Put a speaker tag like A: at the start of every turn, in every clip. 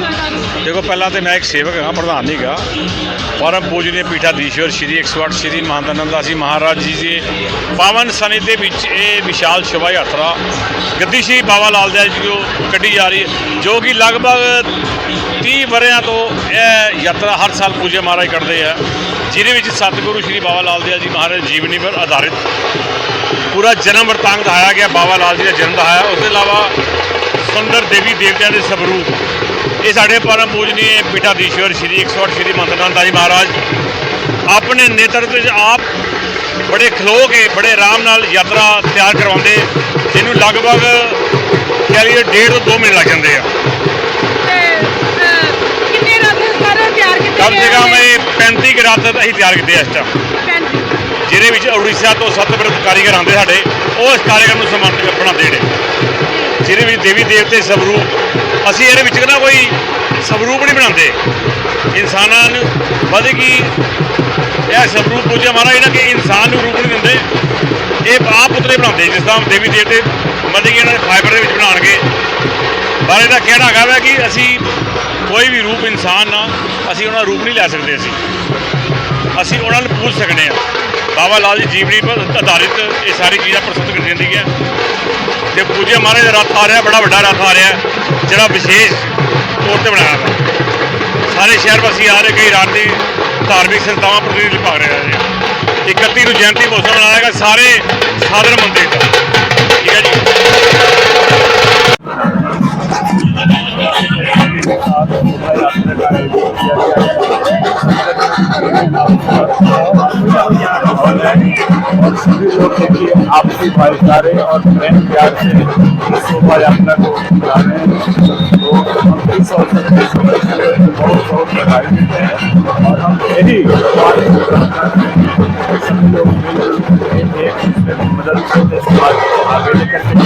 A: ਦੇਖੋ, ਪਹਿਲਾਂ ਤੇ ਮੈਂ ਇੱਕ ਸੇਵਕ ਹਾਂ, ਪ੍ਰਧਾਨ ਨਹੀਂ ਗਾ ਪਰਮ ਪੂਜਨੀय ਪੀਠਾਧੀਸ਼ਵਰ ਸ਼੍ਰੀ 108 ਸ਼੍ਰੀ ਮਹੰਤ ਆਨੰਦਾਸੀ ਮਹਾਰਾਜ ਜੀ ਦੇ ਪਾਵਨ ਸਨੀ ਦੇ ਵਿੱਚ ਇਹ ਵਿਸ਼ਾਲ ਸ਼ੋਭਾ ਯਾਤਰਾ ਗੱਦੀ ਸ਼੍ਰੀ ਬਾਬਾ ਲਾਲ ਦਿਆਲ ਜੀ ਤੋਂ ਕੱਢੀ ਜਾ ਰਹੀ ਹੈ, ਜੋ ਕਿ ਲਗਭਗ 30 ਵਰਿਆਂ ਤੋਂ ਇਹ ਯਾਤਰਾ ਹਰ ਸਾਲ ਪੂਜਾ ਮਹਾਰਾਜ ਕਰਦੇ ਆ, ਜਿਹਦੇ ਵਿੱਚ ਸਤਿਗੁਰੂ ਸ਼੍ਰੀ ਬਾਬਾ ਲਾਲ ਦਿਆਲ ਜੀ ਮਹਾਰਾਜ ਜੀਵਨੀ ਪਰ ਆਧਾਰਿਤ ਪੂਰਾ ਜਨਮ ਵਰਤਾਂਗ ਦਿਖਾਇਆ ਗਿਆ ਬਾਬਾ ਲਾਲ ਜੀ ਦਾ ਜਨਮ ਦਿਖਾਇਆ ਉਸ ਤੋਂ ਇਲਾਵਾ ਸੁੰਦਰ ਦੇਵੀ ਦੇਵਤਿਆਂ ਦੇ ਸਵਰੂਪ ਇਹ ਸਾਡੇ ਪਰਮ ਪੂਜਨੀय ਪੀਠਾਧੀਸ਼ਵਰ ਸ਼੍ਰੀ 108 ਸ਼੍ਰੀ ਮੰਦਨਾਨੰਦਾ ਜੀ ਮਹਾਰਾਜ। ਆਪਣੇ ਨੇਤਰਤਵ ਵਿੱਚ ਆਪ ਬੜੇ ਖਲੋ ਕੇ ਬੜੇ ਆਰਾਮ ਨਾਲ ਯਾਤਰਾ ਤਿਆਰ ਕਰਵਾਉਂਦੇ ਜਿਹਨੂੰ ਲਗਭਗ ਕਹਿ ਲਈਏ ਡੇਢ ਤੋਂ 2 ਮਹੀਨੇ ਲੱਗ ਜਾਂਦੇ ਆ।
B: ਕਿੰਨੇ ਰੱਥ ਸਾਰੇ ਤਿਆਰ ਕੀਤੇ
A: ਕਮ ਸੇ ਕਮ? ਇਹ 35 ਕੁ ਰਾਤ ਅਸੀਂ ਤਿਆਰ ਕੀਤੇ ਆ ਇਸ ਟਾਈਮ। ਜਿਹਦੇ ਵਿੱਚ ਉੜੀਸਾ ਤੋਂ ਸੱਤ ਬਿਰਧ ਕਾਰੀਗਰ ਆਉਂਦੇ ਸਾਡੇ ਉਹ ਇਸ ਕਾਰੀਗਰ ਨੂੰ ਸਨਮਾਨਿਤ ਬਣਾਉਂਦੇ ਨੇ। ਜਿਹਦੇ ਵਿੱਚ ਦੇਵੀ ਦੇਵਤੇ ਸਵਰੂਪ, ਅਸੀਂ ਇਹਦੇ ਵਿੱਚ ਨਾ ਕੋਈ ਸਵਰੂਪ ਨਹੀਂ ਬਣਾਉਂਦੇ। ਇਨਸਾਨਾਂ ਨੂੰ ਵਧ ਕੀ ਇਹ ਸਵਰੂਪ ਪੂਜਾ ਮਹਾਰਾਜ ਇਹਨਾਂ ਕਿ ਇਨਸਾਨ ਨੂੰ ਰੂਪ ਨਹੀਂ ਦਿੰਦੇ। ਇਹ ਆਪ ਪੁਤਲੇ ਬਣਾਉਂਦੇ, ਜਿਸ ਤਰ੍ਹਾਂ ਦੇਵੀ ਦੇਵਤੇ ਮਤਲਬ ਕਿ ਇਹਨਾਂ ਦੇ ਫਾਈਬਰ ਦੇ ਵਿੱਚ ਬਣਾਉਣਗੇ। ਪਰ ਇਹਦਾ ਕਹਿਣਾ ਹੈਗਾ ਵਾ ਕਿ ਅਸੀਂ ਕੋਈ ਵੀ ਰੂਪ ਇਨਸਾਨ ਨਾ ਅਸੀਂ ਉਹਨਾਂ ਦਾ ਰੂਪ ਨਹੀਂ ਲੈ ਸਕਦੇ ਅਸੀਂ। ਅਸੀਂ ਉਹਨਾਂ ਨੂੰ ਪੂਜ ਸਕਦੇ ਹਾਂ। ਬਾਬਾ ਲਾਲ ਜੀ ਜੀਵਨੀ ਪਰ ਆਧਾਰਿਤ ਇਹ ਸਾਰੀ ਚੀਜ਼ਾਂ ਪ੍ਰਸਤੁਤ ਕੀਤੀ ਜਾਂਦੀ ਹੈ। ਤੇ ਪੂਜਾ ਮਹਾਰਾਜ ਦਾ ਰੱਥ ਆ ਰਿਹਾ, ਬੜਾ ਵੱਡਾ ਰੱਥ ਆ ਰਿਹਾ, ਜਿਹੜਾ ਵਿਸ਼ੇਸ਼ ਤੌਰ ਤੇ ਬਣਾਇਆ ਹੈ ਸਾਰੇ ਸ਼ਹਿਰ ਵਾਸੀ ਆ ਰਹੇ, ਕਈ ਰਾਤ ਦੀ ਧਾਰਮਿਕ ਸੰਸਥਾਵਾਂ ਪ੍ਰਤੀ ਭਾਗ ਰਹੇ ਨੇ 31 ਨੂੰ ਜਯੰਤੀ ਮਹੋਤਸਵ ਮਨਾਇਆ ਗਿਆ, ਸਾਰੇ ਸਾਧਨ ਮੰਦਿਰ ਦਾ
C: और सभी लोग देखिए आपसी भाईचारे और प्रेम प्यार से शोभा यात्रा को जा रहे हैं तो हम इस अवसर पर बहुत बहुत बधाई देते हैं और हम यही सभी लोग मदद आगे लेकर के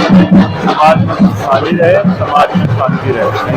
C: समाज में खुशहाली रहे, समाज में शांति रहे।